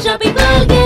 tropical game.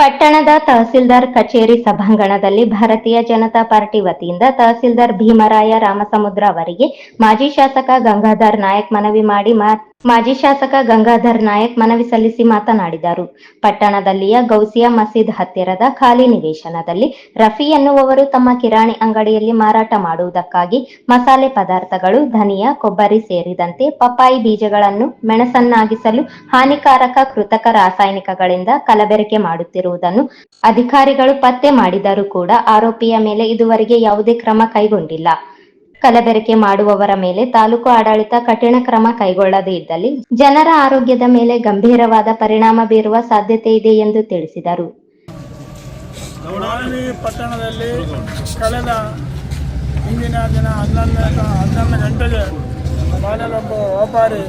ಪಟ್ಟಣದ ತಹಸೀಲ್ದಾರ್ ಕಚೇರಿ ಸಭಾಂಗಣದಲ್ಲಿ ಭಾರತೀಯ ಜನತಾ ಪಾರ್ಟಿ ವತಿಯಿಂದ ತಹಸೀಲ್ದಾರ್ ಭೀಮರಾಯ ರಾಮಸಮುದ್ರ ಅವರಿಗೆ ಮಾಜಿ ಶಾಸಕ ಗಂಗಾಧರ್ ನಾಯಕ್ ಮನವಿ ಮಾಡಿ ಮಾಜಿ ಶಾಸಕ ಗಂಗಾಧರ್ ನಾಯಕ್ ಮನವಿ ಸಲ್ಲಿಸಿ ಮಾತನಾಡಿದರು. ಪಟ್ಟಣದಲ್ಲಿಯ ಗೌಸಿಯಾ ಮಸೀದ್ ಹತ್ತಿರದ ಖಾಲಿ ನಿವೇಶನದಲ್ಲಿ ರಫಿ ಎನ್ನುವವರು ತಮ್ಮ ಕಿರಾಣಿ ಅಂಗಡಿಯಲ್ಲಿ ಮಾರಾಟ ಮಾಡುವುದಕ್ಕಾಗಿ ಮಸಾಲೆ ಪದಾರ್ಥಗಳು, ಧನಿಯಾ, ಕೊಬ್ಬರಿ ಸೇರಿದಂತೆ ಪಪ್ಪಾಯಿ ಬೀಜಗಳನ್ನು ಮೆಣಸನ್ನಾಗಿಸಲು ಹಾನಿಕಾರಕ ಕೃತಕ ರಾಸಾಯನಿಕಗಳಿಂದ ಕಲಬೆರಕೆ ಮಾಡುತ್ತಿರುವುದನ್ನು ಅಧಿಕಾರಿಗಳು ಪತ್ತೆ ಮಾಡಿದರೂ ಕೂಡ ಆರೋಪಿಯ ಮೇಲೆ ಇದುವರೆಗೆ ಯಾವುದೇ ಕ್ರಮ ಕೈಗೊಂಡಿಲ್ಲ. ಕಲಬೆರಕೆ ಮಾಡುವವರ ಮೇಲೆ ತಾಲೂಕು ಆಡಳಿತ ಕಠಿಣ ಕ್ರಮ ಕೈಗೊಳ್ಳದೇ ಇದ್ದಲ್ಲಿ ಜನರ ಆರೋಗ್ಯದ ಮೇಲೆ ಗಂಭೀರವಾದ ಪರಿಣಾಮ ಬೀರುವ ಸಾಧ್ಯತೆ ಇದೆ ಎಂದು ತಿಳಿಸಿದರು. ಪಟ್ಟಣದಲ್ಲಿ ಕಳೆದ ಇಂದಿನ ದಿನ ಹನ್ನೊಂದು ಹನ್ನೊಂದು ಗಂಟೆಗೆ ಬಾಲಲೊಬ್ಬ ವ್ಯಾಪಾರಿ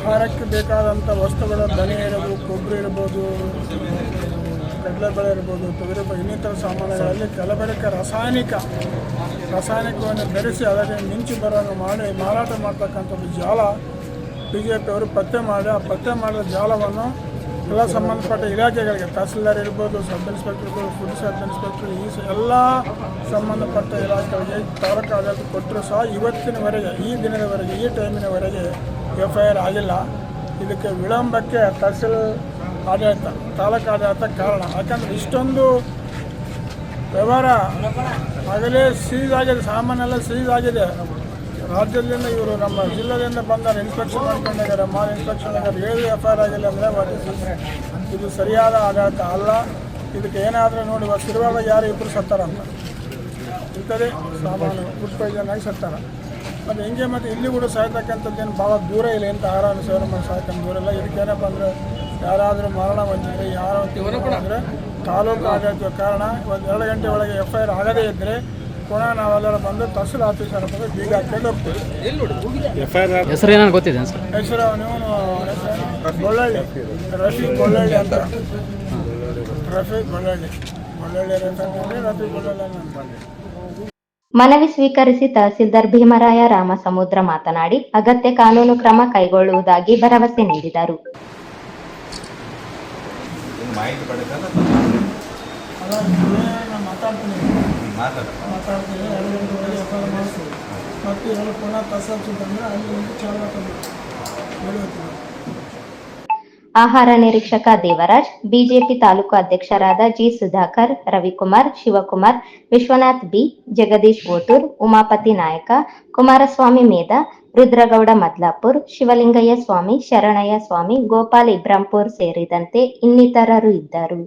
ಆಹಾರಕ್ಕೆ ಬೇಕಾದಂಥ ವಸ್ತುಗಳ ದನಿ ಇರ್ಬೋದು, ಕೊಬ್ಬರಿ ಇರ್ಬೋದು ಕಡಲೆಬೇಳೆ ಇರ್ಬೋದು ತೊಗರಿ ಬೆಳೆ ಇನ್ನಿತರ ಸಾಮಾನುಗಳಲ್ಲಿ ಕಲಬೆರಕೆ ರಾಸಾಯನಿಕ ರಾಸಾಯನಿಕವನ್ನು ಬೆರೆಸಿ ಅದಕ್ಕೆ ಮಿಂಚು ಬರೋಂಗೆ ಮಾಡಿ ಮಾರಾಟ ಮಾಡ್ತಕ್ಕಂಥದ್ದು ಜಾಲ ಬಿ ಜೆ ಪಿಯವರು ಪತ್ತೆ ಮಾಡಿ, ಆ ಪತ್ತೆ ಮಾಡಿದ ಜಾಲವನ್ನು ಎಲ್ಲ ಸಂಬಂಧಪಟ್ಟ ಇಲಾಖೆಗಳಿಗೆ, ತಹಸೀಲ್ದಾರ್ ಇರ್ಬೋದು, ಸಬ್ ಇನ್ಸ್ಪೆಕ್ಟರ್ ಇರ್ಬೋದು ಫುಡ್ ಸಬ್ ಇನ್ಸ್ಪೆಕ್ಟರ್ ಈ ಎಲ್ಲ ಸಂಬಂಧಪಟ್ಟ ಇಲಾಖೆಗಳಿಗೆ ತಾಲೂಕು ಆಡಳಿತ ಕೊಟ್ಟರು ಸಹ ಇವತ್ತಿನವರೆಗೆ, ಈ ದಿನದವರೆಗೆ, ಈ ಟೈಮಿನವರೆಗೆ ಎಫ್ ಐ ಆರ್ ಆಗಿಲ್ಲ. ಇದಕ್ಕೆ ವಿಳಂಬಕ್ಕೆ ತಹಸೀಲ್ ಆಡಳಿತ ತಾಲೂಕು ಆಡಳಿತ ಕಾರಣ. ಯಾಕಂದ್ರೆ ಇಷ್ಟೊಂದು ವ್ಯವಹಾರ ಆಗಲೇ ಸೀಸ್ ಆಗಿದೆ ಸಾಮಾನೆಲ್ಲ ಆಗಿದೆ. ರಾಜ್ಯದಿಂದ ಇವರು ನಮ್ಮ ಜಿಲ್ಲೆಯಿಂದ ಬಂದಾರೆ ಇನ್ಸ್ಪೆಕ್ಷನ್ ಮಾಡ್ಕೊಂಡಿದ್ದಾರೆ. ಮಾಲ್ ಇನ್ಸ್ಪೆಕ್ಷನ್ ಆಗಿದ್ದಾರೆ ಏಳು ಎಫ್ ಐ ಆರ್ ಆಗಿಲ್ಲ ಅಂದರೆ ಇದು ಸರಿಯಾದ ಆಡಳಿತ ಅಲ್ಲ. ಇದಕ್ಕೆ ಏನಾದರೂ ನೋಡಿ ಸಿರುವಾಗ ಯಾರು ಇಬ್ಬರು ಸತ್ತಾರಂತ ಇಂಥದೇ ಸಾಮಾನು ಫುಡ್ ಸತ್ತಾರ. ಮತ್ತು ಹಿಂಗೆ ಮತ್ತು ಇಲ್ಲಿ ಕೂಡ ಸಾಯ್ತಕ್ಕಂಥದ್ದೇನು ಭಾಳ ದೂರ ಇಲ್ಲ. ಇಂಥ ಆರಾಮ ಸೇವನೆ ಮಾಡಿ ಸಾಯ್ತಕ್ಕಂಥ ದೂರ ಇಲ್ಲ ಇದಕ್ಕೇನಪ್ಪ ಅಂದರೆ ಯಾರಾದರೂ ಮರಣ ಹೊಂದಿದ್ರೆ ಯಾರೋ ಅಂದರೆ ತಾಲೂಕು ಆಡಳಿತ ಕಾರಣ ಒಂದು ಎರಡು ಗಂಟೆ ಒಳಗೆ ಎಫ್ ಐ ಆರ್ ಆಗದೇ ಇದ್ದರೆ ಪುನಃ ನಾವೆಲ್ಲರೂ ಬಂದು ತಹಸೀಲ್ ಆಫೀಸರ್ ಬಂದು ಬೀಗ ಹಾಕೊಂಡು ಹೋಗ್ತೀವಿ. ಹೆಸರು ಏನಾದ್ರು ಗೊತ್ತಿದೆ ಸರ್? ಹೆಸರು ನೀವು ಗೊಳ್ಳಳ್ಳಿ. ರಫೀಕ್ ಗೊಳ್ಳಳ್ಳಿ ಅಂತ. ರಫೀಕ್ ಗೊಳ್ಳಳ್ಳಿ. ಗೊಳ್ಳಳ್ಳಿ ರಫೀಕ್ ಗೊಳ್ಳಳ್ಳಿ ಅಂತ. ಮನವಿ ಸ್ವೀಕರಿಸಿ ತಹಸೀಲ್ದಾರ್ ಭೀಮರಾಯ ರಾಮಸಮುದ್ರ ಮಾತನಾಡಿ ಅಗತ್ಯ ಕಾನೂನು ಕ್ರಮ ಕೈಗೊಳ್ಳುವುದಾಗಿ ಭರವಸೆ ನೀಡಿದರು. ಅಲ್ಲ ನಾನು ಮಾತಾಡ್ತೀನಿ ಮಾತಾಡ್ತೀನಿ ಎರಡು ಗಂಟೆ ಒಳಗೆ ಎಫ್ ಐ ಆರ್ ಮಾಡಿಸ್ತೀವಿ ಮತ್ತು ಎರಡು ಪುನಃ ತಹಸೀಲ್ ಬಂದರೆ ಅಲ್ಲಿ ಒಂದು ಚಾಲು ಹಾಕೋದು ಹೇಳುತ್ತೀನಿ ಆಹಾರ ನಿರೀಕ್ಷಕ ದೇವರಾಜ್, ಬಿಜೆಪಿ ತಾಲೂಕು ಅಧ್ಯಕ್ಷರಾದ ಜಿ ಸುಧಾಕರ್, ರವಿಕುಮಾರ್, ಶಿವಕುಮಾರ್, ವಿಶ್ವನಾಥ್ ಬಿ, ಜಗದೀಶ್ ವೋಟೂರ್ ಉಮಾಪತಿ ನಾಯಕ, ಕುಮಾರಸ್ವಾಮಿ ಮೇಧ ರುದ್ರಗೌಡ ಮದ್ಲಾಪುರ್, ಶಿವಲಿಂಗಯ್ಯ ಸ್ವಾಮಿ, ಶರಣಯ್ಯ ಸ್ವಾಮಿ, ಗೋಪಾಲ್ ಇಬ್ರಾಂಪುರ್ ಸೇರಿದಂತೆ ಇನ್ನಿತರರು ಇದ್ದರು.